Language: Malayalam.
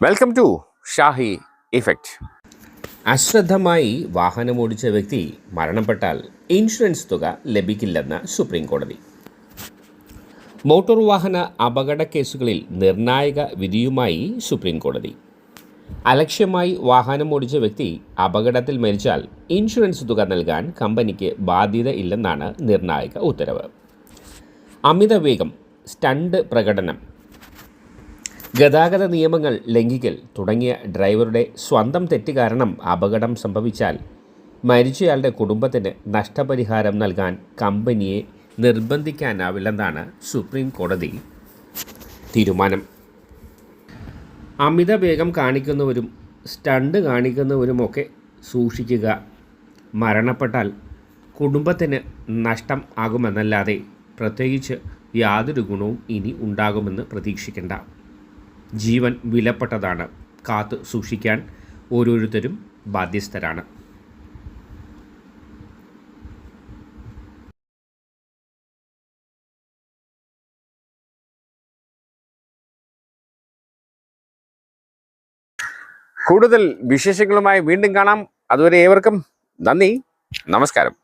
വെൽക്കം ടു ഷാഹി ഇഫക്റ്റ് അശ്രദ്ധമായി വാഹനമോടിച്ച വ്യക്തി മരണപ്പെട്ടാൽ ഇൻഷുറൻസ് തുക ലഭിക്കില്ലെന്ന് സുപ്രീം കോടതി മോട്ടോർ വാഹന അപകട കേസുകളിൽ നിർണായക വിധിയുമായി സുപ്രീം കോടതി അലക്ഷ്യമായി വാഹനമോടിച്ച വ്യക്തി അപകടത്തിൽ മരിച്ചാൽ ഇൻഷുറൻസ് തുക നൽകാൻ കമ്പനിക്ക് ബാധ്യത ഇല്ലെന്നാണ് നിർണായക ഉത്തരവ്. അമിത വേഗം സ്റ്റണ്ട് പ്രകടനം ഗതാഗത നിയമങ്ങൾ ലംഘിക്കൽ തുടങ്ങിയ ഡ്രൈവറുടെ സ്വന്തം തെറ്റ് കാരണം അപകടം സംഭവിച്ചാൽ മരിച്ചയാളുടെ കുടുംബത്തിന് നഷ്ടപരിഹാരം നൽകാൻ കമ്പനിയെ നിർബന്ധിക്കാനാവില്ലെന്നാണ് സുപ്രീം കോടതി തീരുമാനം. അമിത വേഗം കാണിക്കുന്നവരും സ്റ്റണ്ട് കാണിക്കുന്നവരുമൊക്കെ സൂക്ഷിക്കുക. മരണപ്പെട്ടാൽ കുടുംബത്തിന് നഷ്ടം ആകുമെന്നല്ലാതെ പ്രത്യേകിച്ച് യാതൊരു ഗുണവും ഇനി ഉണ്ടാകുമെന്ന് പ്രതീക്ഷിക്കേണ്ട. ജീവൻ വിലപ്പെട്ടതാണ്. കാത്തു സൂക്ഷിക്കാൻ ഓരോരുത്തരും ബാധ്യസ്ഥരാണ്. കൂടുതൽ വിശേഷങ്ങളുമായി വീണ്ടും കാണാം. അതുവരെ ഏവർക്കും നന്ദി. നമസ്കാരം.